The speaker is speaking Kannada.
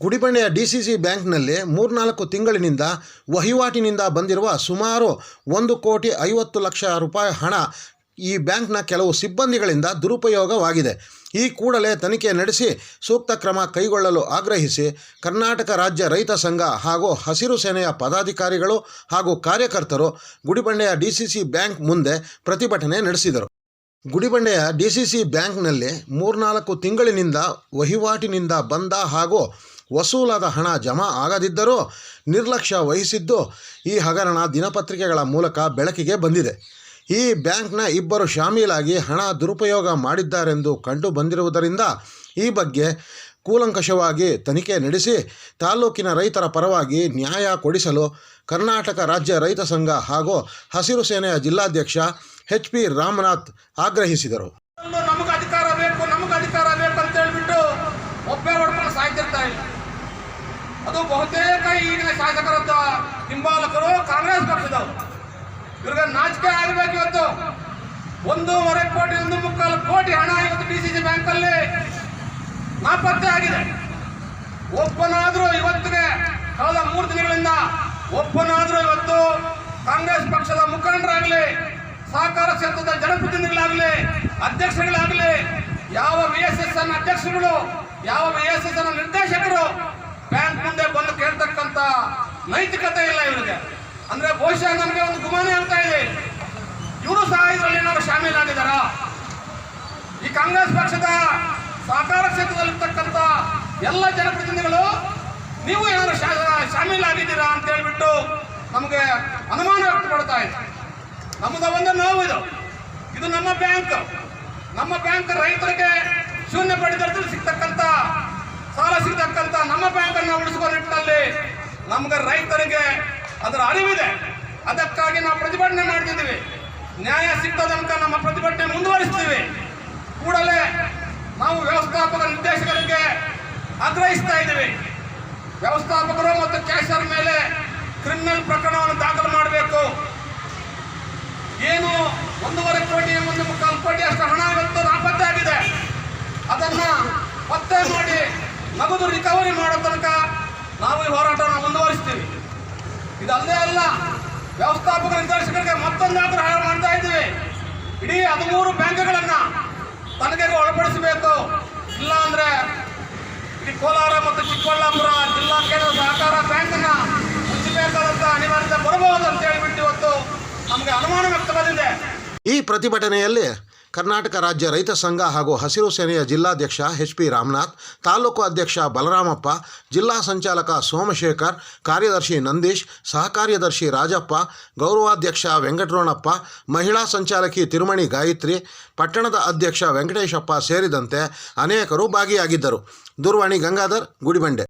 ಗುಡಿಬಂಡೆಯ ಡಿ ಸಿ ಸಿ ಬ್ಯಾಂಕ್ನಲ್ಲಿ ಮೂರ್ನಾಲ್ಕು ತಿಂಗಳಿನಿಂದ ವಹಿವಾಟಿನಿಂದ ಬಂದಿರುವ ಸುಮಾರು ಒಂದು ಕೋಟಿ ಐವತ್ತು ಲಕ್ಷ ರೂಪಾಯಿ ಹಣ ಈ ಬ್ಯಾಂಕ್ನ ಕೆಲವು ಸಿಬ್ಬಂದಿಗಳಿಂದ ದುರುಪಯೋಗವಾಗಿದೆ. ಈ ಕೂಡಲೇ ತನಿಖೆ ನಡೆಸಿ ಸೂಕ್ತ ಕ್ರಮ ಕೈಗೊಳ್ಳಲು ಆಗ್ರಹಿಸಿ ಕರ್ನಾಟಕ ರಾಜ್ಯ ರೈತ ಸಂಘ ಹಾಗೂ ಹಸಿರು ಸೇನೆಯ ಪದಾಧಿಕಾರಿಗಳು ಹಾಗೂ ಕಾರ್ಯಕರ್ತರು ಗುಡಿಬಂಡೆಯ ಡಿ ಸಿ ಸಿ ಬ್ಯಾಂಕ್ ಮುಂದೆ ಪ್ರತಿಭಟನೆ ನಡೆಸಿದರು. ಗುಡಿಬಂಡೆಯ ಡಿ ಸಿ ಸಿ ಬ್ಯಾಂಕ್ನಲ್ಲಿ ಮೂರ್ನಾಲ್ಕು ತಿಂಗಳಿನಿಂದ ವಹಿವಾಟಿನಿಂದ ಬಂದ ಹಾಗೂ ವಸೂಲಾದ ಹಣ ಜಮಾ ಆಗದಿದ್ದರೂ ನಿರ್ಲಕ್ಷ್ಯ ವಹಿಸಿದ್ದು ಈ ಹಗರಣ ದಿನಪತ್ರಿಕೆಗಳ ಮೂಲಕ ಬೆಳಕಿಗೆ ಬಂದಿದೆ. ಈ ಬ್ಯಾಂಕ್ನ ಇಬ್ಬರು ಶಾಮೀಲಾಗಿ ಹಣ ದುರುಪಯೋಗ ಮಾಡಿದ್ದಾರೆಂದು ಕಂಡು ಬಂದಿರುವುದರಿಂದ ಈ ಬಗ್ಗೆ ಕೂಲಂಕಷವಾಗಿ ತನಿಖೆ ನಡೆಸಿ ತಾಲೂಕಿನ ರೈತರ ಪರವಾಗಿ ನ್ಯಾಯ ಕೊಡಿಸಲು ಕರ್ನಾಟಕ ರಾಜ್ಯ ರೈತ ಸಂಘ ಹಾಗೂ ಹಸಿರು ಸೇನೆಯ ಜಿಲ್ಲಾಧ್ಯಕ್ಷ ಎಚ್ ಪಿ ರಾಮನಾಥ್ ಆಗ್ರಹಿಸಿದರು ಒಂದು ನಮಗೆ ಅಧಿಕಾರ ಬೇಕು ನಮಗೆ ಅಧಿಕಾರ ಬೇಕು ಅಂತ ಹೇಳ್ಬಿಟ್ಟು ಒಬ್ಬೇ ಹೊಡ್ಕೊಂಡು ಸಾಯ್ತಿರ್ತಾ ಇಲ್ಲ ಅದು ಬಹುತೇಕ ಈಗಿನ ಶಾಸಕರದ್ದ ಹಿಂಬಾಲಕರು ಕಾಂಗ್ರೆಸ್ ಪಕ್ಷದವರು. ಇವ್ರಿಗೆ ನಾಚಿಕೆ ಆಗಬೇಕು ಇವತ್ತು. ಒಂದೂವರೆ ಕೋಟಿ, ಒಂದು ಮುಕ್ಕಾಲು ಕೋಟಿ ಹಣ ಇವತ್ತು ಡಿ ಸಿ ಸಿ ಬ್ಯಾಂಕಲ್ಲಿ ನಾಪತ್ತೆ ಆಗಿದೆ. ಒಬ್ಬನಾದ್ರೂ ಇವತ್ತಿಗೆ ಕಳೆದ ಮೂರು ದಿನಗಳಿಂದ ಒಬ್ಬನಾದ್ರೂ ಇವತ್ತು ಕಾಂಗ್ರೆಸ್ ಪಕ್ಷದ ಮುಖಂಡರಾಗಲಿ, ಸಹಕಾರ ಕ್ಷೇತ್ರದ ಜನಪ್ರತಿನಿಧಿಗಳಾಗಲಿ, ಅಧ್ಯಕ್ಷರುಗಳಾಗಲಿ, ಯಾವ ವಿ ಎಸ್ ಎಸ್ ಎನ್ ಅಧ್ಯಕ್ಷರುಗಳು, ಯಾವ ವಿ ಎಸ್ ಎಸ್ ಎನ್ ನಿರ್ದೇಶಕರು ಬ್ಯಾಂಕ್ ಮುಂದೆ ಬಂದು ಕೇಳ್ತಕ್ಕಂತ ನೈತಿಕತೆ ಇಲ್ಲ ಇವರಿಗೆ. ಅಂದ್ರೆ ಬಹುಶಃ ನಮಗೆ ಒಂದು ಗುಮಾನ ಹೇಳ್ತಾ ಇದೆ. ಇವರು ಸಹ ಇದರಲ್ಲಿ ಏನಾದ್ರು ಶಾಮೀಲಾಗಿದ್ದಾರ ಈ ಕಾಂಗ್ರೆಸ್ ಪಕ್ಷದ ಸಹಕಾರ ಕ್ಷೇತ್ರದಲ್ಲಿರ್ತಕ್ಕಂಥ ಎಲ್ಲ ಜನಪ್ರತಿನಿಧಿಗಳು, ನೀವು ಏನಾದ್ರು ಶಾಮೀಲಾಗಿದ್ದೀರಾ ಅಂತ ಹೇಳ್ಬಿಟ್ಟು ನಮಗೆ ಅನುಮಾನ ವ್ಯಕ್ತಪಡ್ತಾ ಇದೆ. ನಮ್ಮದ ಒಂದು ನೋವು ಇದು. ಇದು ನಮ್ಮ ಬ್ಯಾಂಕ್. ನಮ್ಮ ಬ್ಯಾಂಕ್ ರೈತರಿಗೆ ಶೂನ್ಯ ಪಡಿತರದಲ್ಲಿ ಸಿಗ್ತಕ್ಕಂಥ ಅನ್ನು ಉಳಿಸುವ ನಿಟ್ಟಿನಲ್ಲಿ ನಮ್ಗೆ ರೈತರಿಗೆ ಅದರ ಅರಿವಿದೆ. ಅದಕ್ಕಾಗಿ ನಾವು ಪ್ರತಿಭಟನೆ ಮಾಡ್ತಿದ್ದೀವಿ. ನ್ಯಾಯ ಸಿಗ್ತದಂತ ನಮ್ಮ ಪ್ರತಿಭಟನೆ ಮುಂದುವರಿಸ್ತೀವಿ. ಕೂಡಲೇ ನಾವು ವ್ಯವಸ್ಥಾಪಕ ನಿರ್ದೇಶಕರಿಗೆ ಆಗ್ರಹಿಸ್ತಾ ಇದ್ದೀವಿ. ವ್ಯವಸ್ಥಾಪಕರು ಮತ್ತು ಕ್ಯಾಶರ್ ಮೇಲೆ ಕ್ರಿಮಿನಲ್ ಪ್ರಕರಣವನ್ನು ದಾಖಲು ಮಾಡಬೇಕು. ಏನು ಒಂದೂವರೆ ಕೋಟಿ, ಒಂದು ಮುಕ್ಕಾಲು ಕೋಟಿ ಅಷ್ಟು ಹಣ ಇವತ್ತು ಇದಲ್ಲದೆ ಅಲ್ಲ, ವ್ಯವಸ್ಥಾಪಕ ನಿರ್ದೇಶಕರಿಗೆ ಮತ್ತೊಂದು ಆಗ್ರಹ ಮಾಡ್ತಾ ಇದ್ದೀವಿ. ಇಡೀ ಹದಿಮೂರು ಬ್ಯಾಂಕ್ಗಳನ್ನು ತನಿಖೆಗೆ ಒಳಪಡಿಸಬೇಕು. ಇಲ್ಲ ಅಂದ್ರೆ ಇಡೀ ಕೋಲಾರ ಮತ್ತು ಚಿಕ್ಕಬಳ್ಳಾಪುರ ಜಿಲ್ಲಾ ಕೇಂದ್ರ ಸಹಕಾರ ಬ್ಯಾಂಕನ್ನು ಮುಚ್ಚಬೇಕಾದಂತ ಅನಿವಾರ್ಯತೆ ಬರಬಹುದು ಅಂತ ಹೇಳಿಬಿಟ್ಟು ಇವತ್ತು ನಮಗೆ ಅನುಮಾನ ವ್ಯಕ್ತವಾಗಿದೆ. ಈ ಪ್ರತಿಭಟನೆಯಲ್ಲಿ ಕರ್ನಾಟಕ ರಾಜ್ಯ ರೈತ ಸಂಘ ಹಾಗೂ ಹಸಿರು ಸೇನೆಯ ಜಿಲ್ಲಾಧ್ಯಕ್ಷ ಎಚ್ ಪಿ ರಾಮನಾಥ್, ತಾಲೂಕು ಅಧ್ಯಕ್ಷ ಬಲರಾಮಪ್ಪ, ಜಿಲ್ಲಾ ಸಂಚಾಲಕ ಸೋಮಶೇಖರ್, ಕಾರ್ಯದರ್ಶಿ ನಂದೀಶ್, ಸಹಕಾರ್ಯದರ್ಶಿ ರಾಜಪ್ಪ, ಗೌರವಾಧ್ಯಕ್ಷ ವೆಂಕಟರಮಣಪ್ಪ ಮಹಿಳಾ ಸಂಚಾಲಕಿ ತಿರುಮಣಿ ಗಾಯತ್ರಿ, ಪಟ್ಟಣದ ಅಧ್ಯಕ್ಷ ವೆಂಕಟೇಶಪ್ಪ ಸೇರಿದಂತೆ ಅನೇಕರು ಭಾಗಿಯಾಗಿದ್ದರು. ದೂರವಾಣಿ ಗಂಗಾಧರ್, ಗುಡಿಬಂಡೆ.